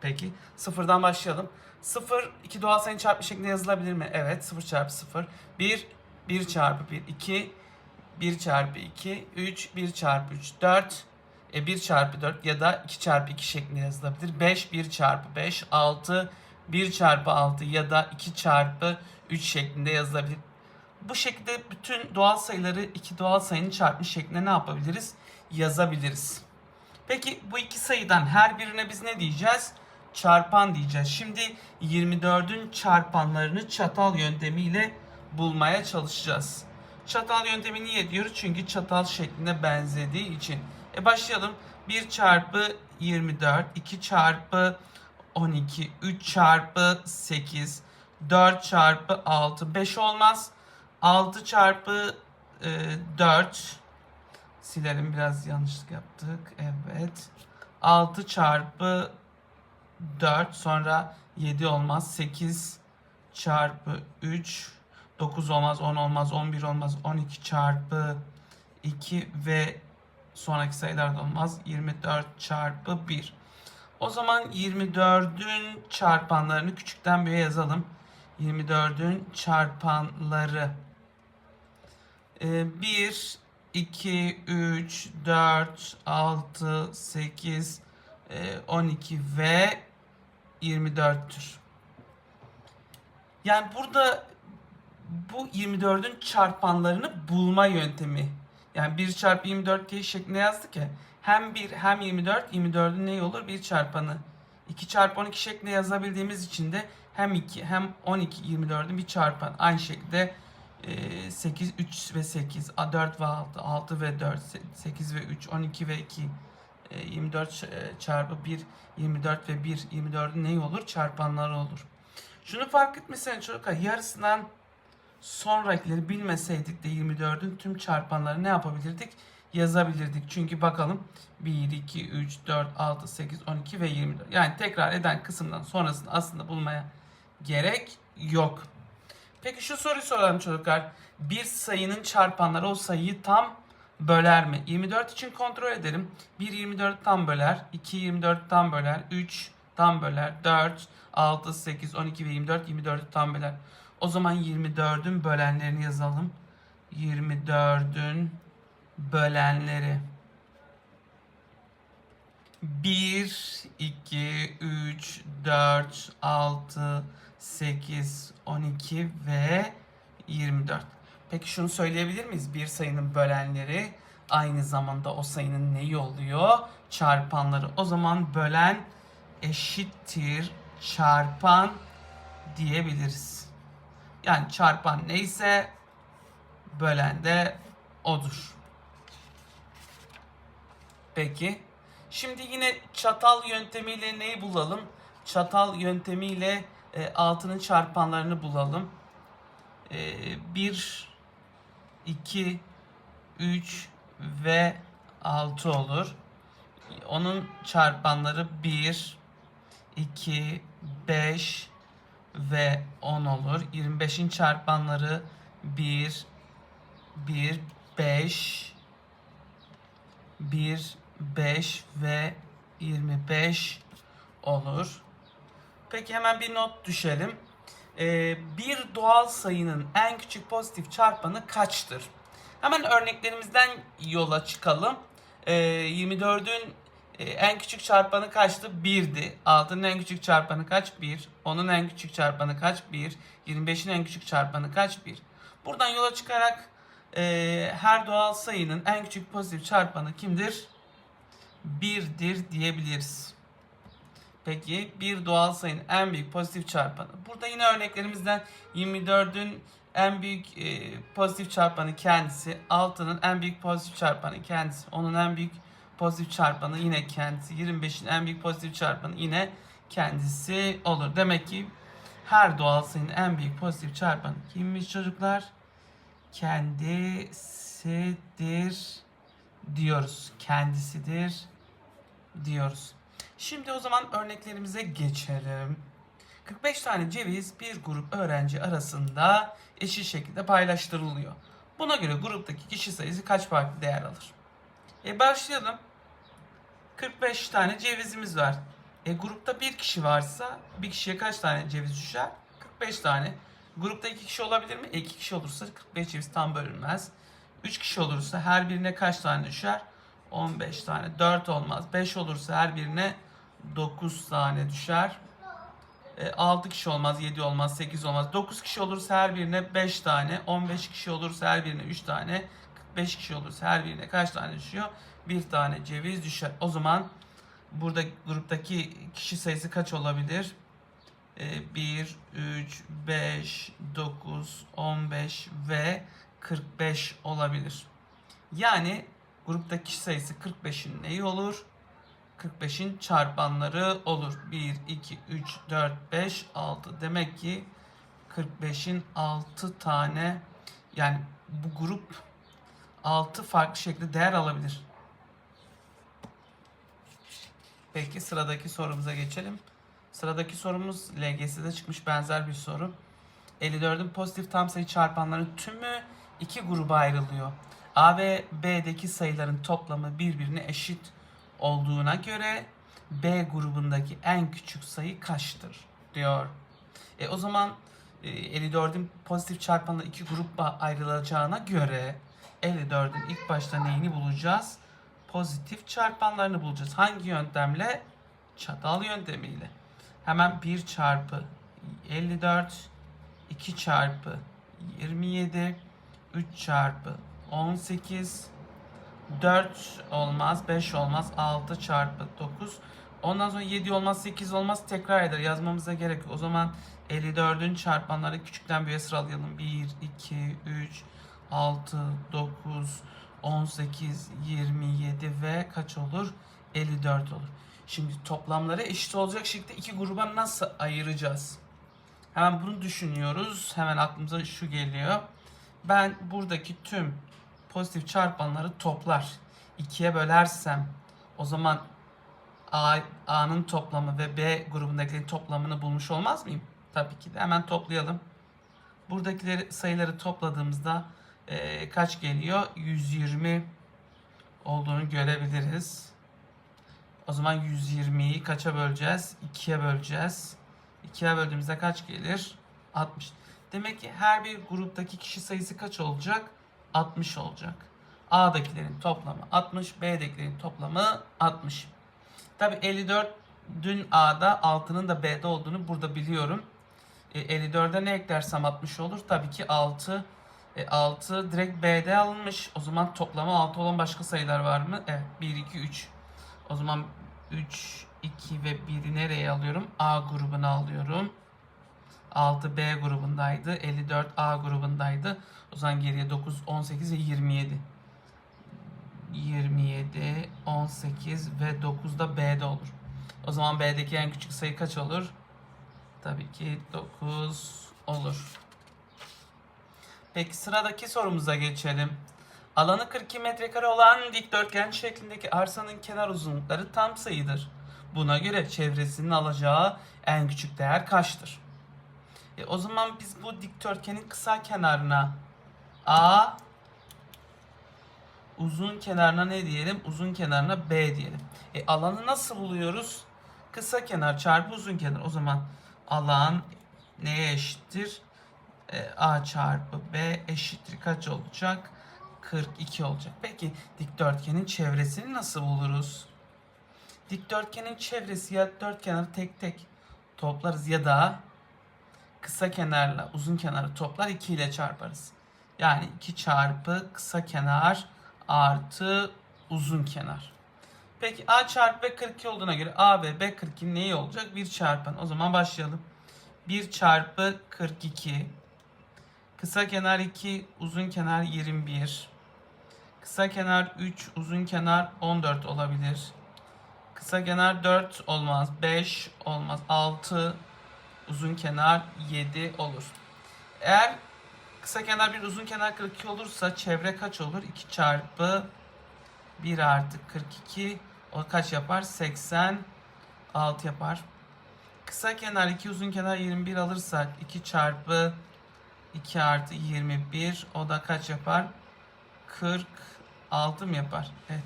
Peki. Sıfırdan başlayalım. Sıfır iki doğal sayının çarpımı şeklinde yazılabilir mi? Evet. Sıfır çarpı sıfır. Bir, bir çarpı bir. iki, bir çarpı iki. Üç, bir çarpı üç. Dört, e, 1 çarpı 4 ya da 2 çarpı 2 şeklinde yazılabilir. 5 1 çarpı 5, 6 1 çarpı 6 ya da 2 çarpı 3 şeklinde yazılabilir. Bu şekilde bütün doğal sayıları iki doğal sayının çarpımı şeklinde ne yapabiliriz? Yazabiliriz. Peki bu iki sayıdan her birine biz ne diyeceğiz? Çarpan diyeceğiz. Şimdi 24'ün çarpanlarını çatal yöntemiyle bulmaya çalışacağız. Çatal yöntemi niye diyoruz? Çünkü çatal şekline benzediği için. E başlayalım. 1 çarpı 24, 2 çarpı 12, 3 çarpı 8, 4 çarpı 6, 5 olmaz. 6 çarpı e, 4, silelim biraz yanlışlık yaptık. Evet. 6 çarpı 4 sonra 7 olmaz. 8 çarpı 3 9 olmaz 10 olmaz 11 olmaz 12 çarpı 2 ve sonraki sayılar da olmaz 24 çarpı 1. O zaman 24'ün çarpanlarını küçükten büyüğe yazalım. 24'ün çarpanları. Ee, 1, 2, 3, 4, 6, 8, e, 12 ve 24'tür. Yani burada bu 24'ün çarpanlarını bulma yöntemi. Yani 1 çarpı 24 diye şeklinde yazdık ya. Hem 1 hem 24, 24'ün ne olur? 1 çarpanı. 2 çarpı 12 şeklinde yazabildiğimiz için de hem 2 hem 12 24'ün bir çarpan. Aynı şekilde e, 8, 3 ve 8, 4 ve 6, 6 ve 4, 8 ve 3, 12 ve 2, e, 24 ç- e, çarpı 1, 24 ve 1, 24'ün neyi olur? Çarpanları olur. Şunu fark etmesene çocuklar yarısından sonrakileri bilmeseydik de 24'ün tüm çarpanları ne yapabilirdik? Yazabilirdik. Çünkü bakalım 1, 2, 3, 4, 6, 8, 12 ve 24. Yani tekrar eden kısımdan sonrasını aslında bulmaya gerek yok. Peki şu soruyu soralım çocuklar. Bir sayının çarpanları o sayıyı tam böler mi? 24 için kontrol edelim. 1 24 tam böler. 2 24 tam böler. 3 tam böler. 4, 6, 8, 12 ve 24 24'ü tam böler. O zaman 24'ün bölenlerini yazalım. 24'ün bölenleri. 1, 2, 3, 4, 6, 8, 12 ve 24. Peki şunu söyleyebilir miyiz? Bir sayının bölenleri aynı zamanda o sayının neyi oluyor? Çarpanları. O zaman bölen eşittir çarpan diyebiliriz. Yani çarpan neyse bölen de odur. Peki. Şimdi yine çatal yöntemiyle neyi bulalım? Çatal yöntemiyle e, altının çarpanlarını bulalım. E, 1, 2, 3 ve 6 olur. Onun çarpanları 1, 2, 5 ve 10 olur. 25'in çarpanları 1, 1, 5, 1, 5 ve 25 olur. Peki hemen bir not düşelim. Ee, bir doğal sayının en küçük pozitif çarpanı kaçtır? Hemen örneklerimizden yola çıkalım. Ee, 24'ün e, en küçük çarpanı kaçtı? 1'di. 6'nın en küçük çarpanı kaç? 1. 10'un en küçük çarpanı kaç? 1. 25'in en küçük çarpanı kaç? 1. Buradan yola çıkarak e, her doğal sayının en küçük pozitif çarpanı kimdir? 1'dir diyebiliriz. Peki bir doğal sayının en büyük pozitif çarpanı. Burada yine örneklerimizden 24'ün en büyük e, pozitif çarpanı kendisi, 6'nın en büyük pozitif çarpanı kendisi, onun en büyük pozitif çarpanı yine kendisi, 25'in en büyük pozitif çarpanı yine kendisi olur. Demek ki her doğal sayının en büyük pozitif çarpanı kimmiş çocuklar? Kendisidir diyoruz. Kendisidir diyoruz. Şimdi o zaman örneklerimize geçelim. 45 tane ceviz bir grup öğrenci arasında eşit şekilde paylaştırılıyor. Buna göre gruptaki kişi sayısı kaç farklı değer alır? E başlayalım. 45 tane cevizimiz var. E grupta bir kişi varsa bir kişiye kaç tane ceviz düşer? 45 tane. Grupta iki kişi olabilir mi? E, iki kişi olursa 45 ceviz tam bölünmez. 3 kişi olursa her birine kaç tane düşer? 15 tane. 4 olmaz. 5 olursa her birine 9 tane düşer. 6 kişi olmaz, 7 olmaz, 8 olmaz. 9 kişi olursa her birine 5 tane. 15 kişi olursa her birine 3 tane. 45 kişi olursa her birine kaç tane düşüyor? Bir tane ceviz düşer. O zaman burada gruptaki kişi sayısı kaç olabilir? Ee, 1, 3, 5, 9, 15 ve 45 olabilir. Yani gruptaki kişi sayısı 45'in neyi olur? 45'in çarpanları olur. 1, 2, 3, 4, 5, 6. Demek ki 45'in 6 tane yani bu grup 6 farklı şekilde değer alabilir. Peki sıradaki sorumuza geçelim. Sıradaki sorumuz LGS'de çıkmış benzer bir soru. 54'ün pozitif tam sayı çarpanların tümü iki gruba ayrılıyor. A ve B'deki sayıların toplamı birbirine eşit olduğuna göre B grubundaki en küçük sayı kaçtır diyor. E, o zaman e, 54'ün pozitif çarpanla iki gruba ayrılacağına göre 54'ün ilk başta neyini bulacağız? Pozitif çarpanlarını bulacağız. Hangi yöntemle? Çatal yöntemiyle. Hemen 1 çarpı 54, 2 çarpı 27, 3 çarpı 18, 4 olmaz, 5 olmaz, 6 çarpı 9. Ondan sonra 7 olmaz, 8 olmaz. Tekrar eder. Yazmamıza gerek yok. O zaman 54'ün çarpanları küçükten büyüğe sıralayalım. 1, 2, 3, 6, 9, 18, 27 ve kaç olur? 54 olur. Şimdi toplamları eşit olacak şekilde iki gruba nasıl ayıracağız? Hemen bunu düşünüyoruz. Hemen aklımıza şu geliyor. Ben buradaki tüm pozitif çarpanları toplar. ikiye bölersem o zaman A, A'nın toplamı ve B grubundakilerin toplamını bulmuş olmaz mıyım? Tabii ki de. Hemen toplayalım. Buradakileri sayıları topladığımızda e, kaç geliyor? 120 olduğunu görebiliriz. O zaman 120'yi kaça böleceğiz? 2'ye böleceğiz. 2'ye böldüğümüzde kaç gelir? 60. Demek ki her bir gruptaki kişi sayısı kaç olacak? 60 olacak. A'dakilerin toplamı 60, B'dekilerin toplamı 60. Tabi 54 dün A'da 6'nın da B'de olduğunu burada biliyorum. E, 54'e ne eklersem 60 olur. Tabii ki 6 e, 6 direkt B'de alınmış. O zaman toplamı 6 olan başka sayılar var mı? Evet 1, 2, 3. O zaman 3, 2 ve 1'i nereye alıyorum? A grubuna alıyorum. 6 B grubundaydı. 54 A grubundaydı. O zaman geriye 9, 18 ve 27. 27, 18 ve 9 da B'de olur. O zaman B'deki en küçük sayı kaç olur? Tabii ki 9 olur. Peki sıradaki sorumuza geçelim. Alanı 42 metrekare olan dikdörtgen şeklindeki arsanın kenar uzunlukları tam sayıdır. Buna göre çevresinin alacağı en küçük değer kaçtır? E, o zaman biz bu dikdörtgenin kısa kenarına A uzun kenarına ne diyelim? Uzun kenarına B diyelim. E, alanı nasıl buluyoruz? Kısa kenar çarpı uzun kenar. O zaman alan neye eşittir? E, A çarpı B eşittir kaç olacak? 42 olacak. Peki dikdörtgenin çevresini nasıl buluruz? Dikdörtgenin çevresi ya dört kenarı tek tek toplarız ya da kısa kenarla uzun kenarı toplar 2 ile çarparız. Yani 2 çarpı kısa kenar artı uzun kenar. Peki A çarpı B 42 olduğuna göre A ve B 42 neyi olacak? 1 çarpan. O zaman başlayalım. 1 çarpı 42. Kısa kenar 2, uzun kenar 21. Kısa kenar 3, uzun kenar 14 olabilir. Kısa kenar 4 olmaz. 5 olmaz. 6, uzun kenar 7 olur. Eğer kısa kenar bir uzun kenar 42 olursa çevre kaç olur? 2 çarpı 1 artı 42 o kaç yapar? 86 yapar. Kısa kenar 2 uzun kenar 21 alırsak 2 çarpı 2 artı 21 o da kaç yapar? 46 mı yapar? Evet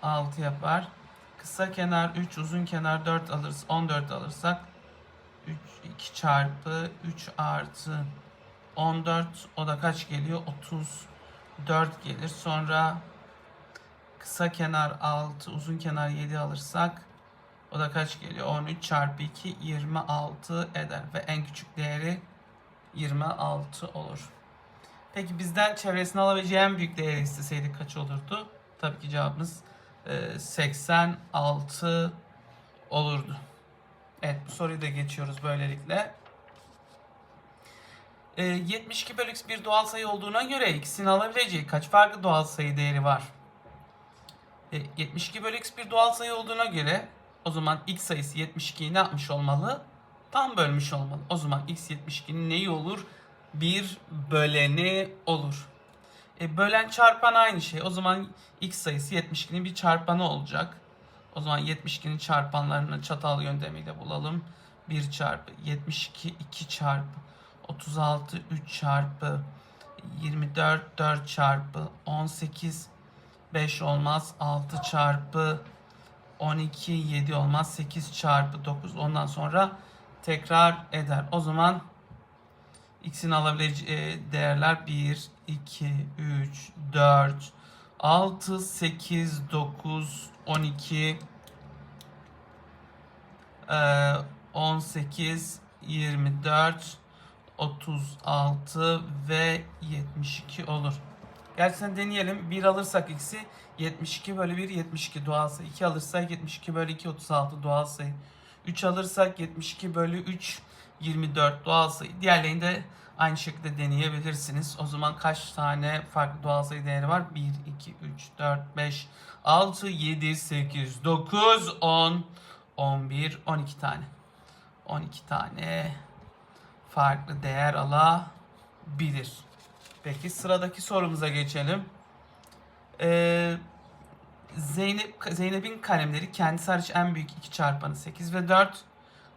46 yapar. Kısa kenar 3, uzun kenar 4 alırız. 14 alırsak 3, 2 çarpı 3 artı 14 o da kaç geliyor? 34 gelir. Sonra kısa kenar 6, uzun kenar 7 alırsak o da kaç geliyor? 13 çarpı 2 26 eder ve en küçük değeri 26 olur. Peki bizden çevresini alabileceği en büyük değeri isteseydik kaç olurdu? Tabii ki cevabımız e, 86 olurdu. Evet bu soruyu da geçiyoruz böylelikle. E, 72 bölü x bir doğal sayı olduğuna göre x'in alabileceği kaç farklı doğal sayı değeri var? E, 72 bölü x bir doğal sayı olduğuna göre o zaman x sayısı 72'yi ne yapmış olmalı? Tam bölmüş olmalı. O zaman x 72'nin neyi olur? Bir böleni olur. E, bölen çarpan aynı şey. O zaman x sayısı 72'nin bir çarpanı olacak. O zaman 72'nin çarpanlarını çatal yöntemiyle bulalım. 1 çarpı 72 2 çarpı 36 3 çarpı 24 4 çarpı 18 5 olmaz 6 çarpı 12 7 olmaz 8 çarpı 9 ondan sonra tekrar eder. O zaman x'in alabileceği değerler 1 2 3 4 6 8 9 12 eee, 18 24 36 ve 72 olur. Gerçekten deneyelim. 1 alırsak x'i 72 bölü 1 72 doğal sayı. 2 alırsak 72 bölü 2 36 doğal sayı. 3 alırsak 72 bölü 3 24 doğal sayı. Diğerlerini de aynı şekilde deneyebilirsiniz. O zaman kaç tane farklı doğal sayı değeri var? 1, 2, 3, 4, 5, 6, 7, 8, 9, 10, 11, 12 tane. 12 tane farklı değer alabilir. Peki sıradaki sorumuza geçelim. Ee, Zeynep Zeynep'in kalemleri kendisi hariç en büyük iki çarpanı 8 ve 4.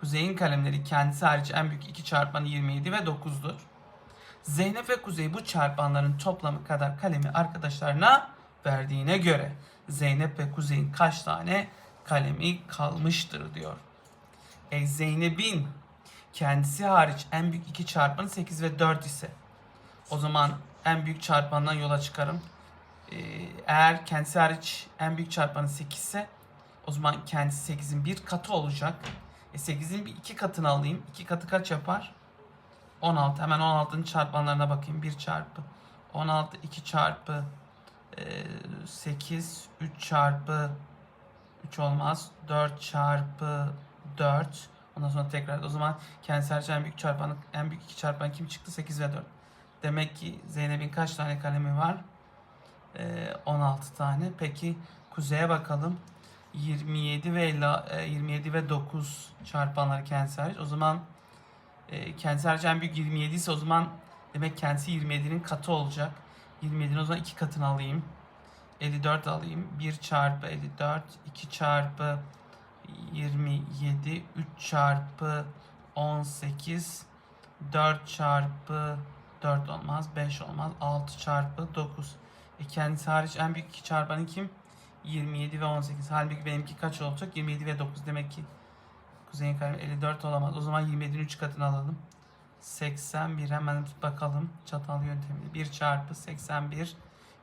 Kuzey'in kalemleri kendisi hariç en büyük iki çarpanı 27 ve 9'dur. Zeynep ve Kuzey bu çarpanların toplamı kadar kalemi arkadaşlarına verdiğine göre Zeynep ve Kuzey'in kaç tane kalemi kalmıştır diyor. E, Zeynep'in kendisi hariç en büyük iki çarpanı 8 ve 4 ise o zaman en büyük çarpandan yola çıkarım. Ee, eğer kendisi hariç en büyük çarpanı 8 ise o zaman kendisi 8'in bir katı olacak. E 8'in bir iki katını alayım. 2 katı kaç yapar? 16. Hemen 16'nın çarpanlarına bakayım. 1 çarpı 16, 2 çarpı e, 8, 3 çarpı 3 olmaz. 4 çarpı 4. Ondan sonra tekrar o zaman kendisi en büyük çarpanı en büyük iki çarpan kim çıktı? 8 ve 4. Demek ki Zeynep'in kaç tane kalemi var? Ee, 16 tane. Peki kuzeye bakalım. 27 ve 50, e, 27 ve 9 çarpanları kendisi hariç. O zaman e, kendisi hariç en büyük 27 ise o zaman demek kendisi 27'nin katı olacak. 27'nin o zaman iki katını alayım. 54 alayım. 1 çarpı 54, 2 çarpı 27, 3 çarpı 18, 4 çarpı 4 olmaz, 5 olmaz, 6 çarpı 9. E kendisi hariç en büyük iki çarpanı kim? 27 ve 18. Halbuki benimki kaç olacak? 27 ve 9. Demek ki Kuzey'in kalemi 54 olamaz. O zaman 27'nin 3 katını alalım. 81 hemen bakalım çatal yöntemiyle. 1 çarpı 81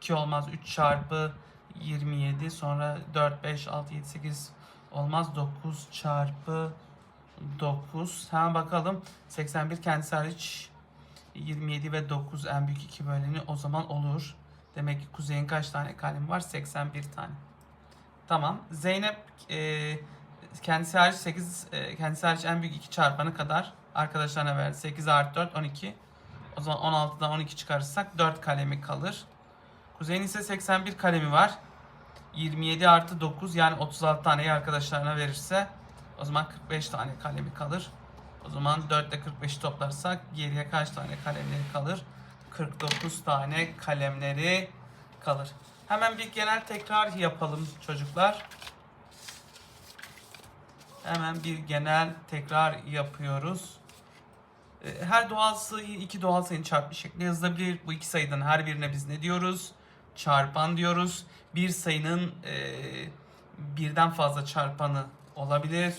2 olmaz 3 çarpı 27 sonra 4 5 6 7 8 olmaz 9 çarpı 9 hemen bakalım 81 kendisi hariç 27 ve 9 en büyük iki böleni o zaman olur. Demek ki Kuzey'in kaç tane kalemi var? 81 tane. Tamam. Zeynep e, kendisi hariç 8 e, kendisi hariç en büyük iki çarpanı kadar arkadaşlarına verdi. 8 artı 4 12. O zaman 16'dan 12 çıkarırsak 4 kalemi kalır. Kuzey'in ise 81 kalemi var. 27 artı 9 yani 36 taneyi arkadaşlarına verirse o zaman 45 tane kalemi kalır. O zaman 4 ile 45'i toplarsak geriye kaç tane kalemleri kalır? 49 tane kalemleri kalır. Hemen bir genel tekrar yapalım çocuklar. Hemen bir genel tekrar yapıyoruz. Ee, Her doğal sayı iki doğal sayının çarpımı şeklinde yazılabilir. Bu iki sayıdan her birine biz ne diyoruz? Çarpan diyoruz. Bir sayının e, birden fazla çarpanı olabilir.